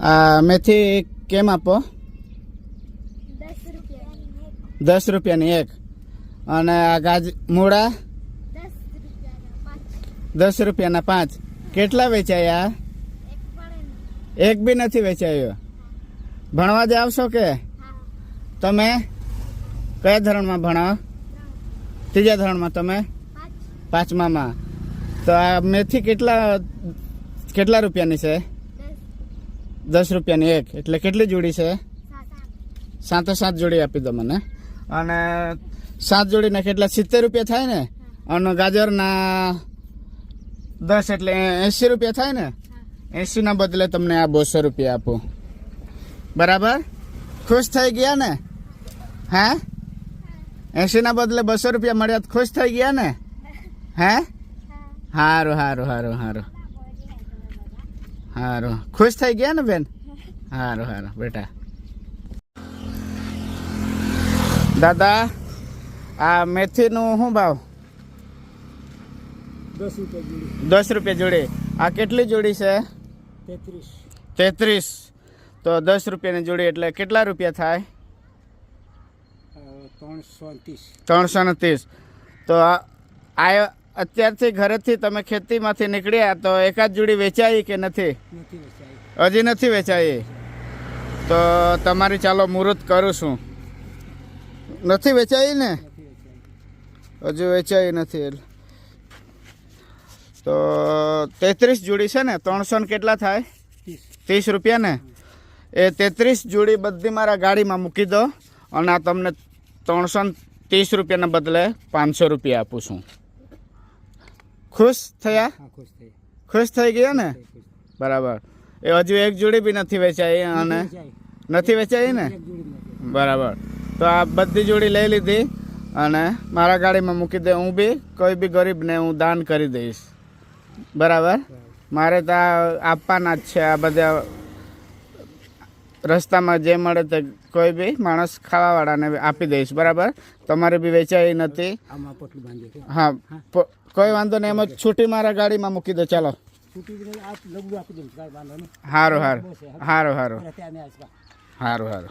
આ મેથી કેમ આપો? દસ રૂપિયાની એક. અને આ ગાજ મૂળા? દસ રૂપિયાના પાંચ. કેટલા વેચાયા? એક એક બી નથી વેચાયો. ભણવા જાવશો કે? તમે? કયા ધોરણમાં ભણાવો ત્રીજા ધોરણમાં તમે? પાંચમામાં. તો આ મેથી કેટલા કેટલા રૂપિયાની છે? દસ રૂપિયાની એક. એટલે કેટલી જોડી છે? સાતો સાતે સાત જોડી આપી દો મને. અને સાત જોડીના કેટલા? સિત્તેર રૂપિયા થાય ને? અને ગાજરના દસ એટલે એંસી રૂપિયા થાય ને? એંસીના બદલે તમને આ બસો રૂપિયા આપું. બરાબર? ખુશ થઈ ગયા ને? હે? એંસીના બદલે બસો રૂપિયા મળ્યા ખુશ થઈ ગયા ને? હે. સારું સારું સારું સારું સારું ખુશ થઈ ગયા ને બેન? સારું સારું બેટા. દાદા આ મેથીનું શું ભાવ? દસ રૂપિયા જોડી. આ કેટલી જોડી છે? તેત્રીસ. તો દસ રૂપિયાની જોડી એટલે કેટલા રૂપિયા થાય? ત્રણસો ત્રીસ. ને ત્રીસ. તો આ અત્યારથી ઘરેથી તમે ખેતીમાંથી નીકળ્યા તો એકાદ જોડી વેચાઈ કે નથી? હજી નથી વેચાઈ? તો તમારી ચાલો મુહૂર્ત કરું છું. નથી વેચાઈ ને? હજુ વેચાઈ નથી એટલે. તો તેત્રીસ જોડી છે ને ત્રણસો ને કેટલા થાય? ત્રીસ. ત્રીસ રૂપિયા ને? એ તેત્રીસ જોડી બધી મારા ગાડીમાં મૂકી દો અને આ તમને ત્રણસો ને ત્રીસ રૂપિયાના બદલે પાંચસો રૂપિયા આપું છું. ખુશ થયા? ખુશ થઈ ગયા ને? બરાબર. એ હજુ એક જોડી બી નથી વેચાઈ અને નથી વેચાઈ ને? બરાબર. તો આ બધી જોડી લઈ લીધી અને મારા ગાડીમાં મૂકી દે. હું બી કોઈ બી ગરીબને હું દાન કરી દઈશ. બરાબર. મારે તો આ આપવાના જ છે આ બધા રસ્તામાં જે મળે તે કોઈ બી માણસ ખાવાવાળાને આપી દઈશ બરાબર? તમારે બી વેચાઈ નથી. હા કોઈ વાંધો નહીં એમાં છૂટી મારા ગાડીમાં મૂકી દો ચાલો. સારું સારું સારું સારું સારું સારું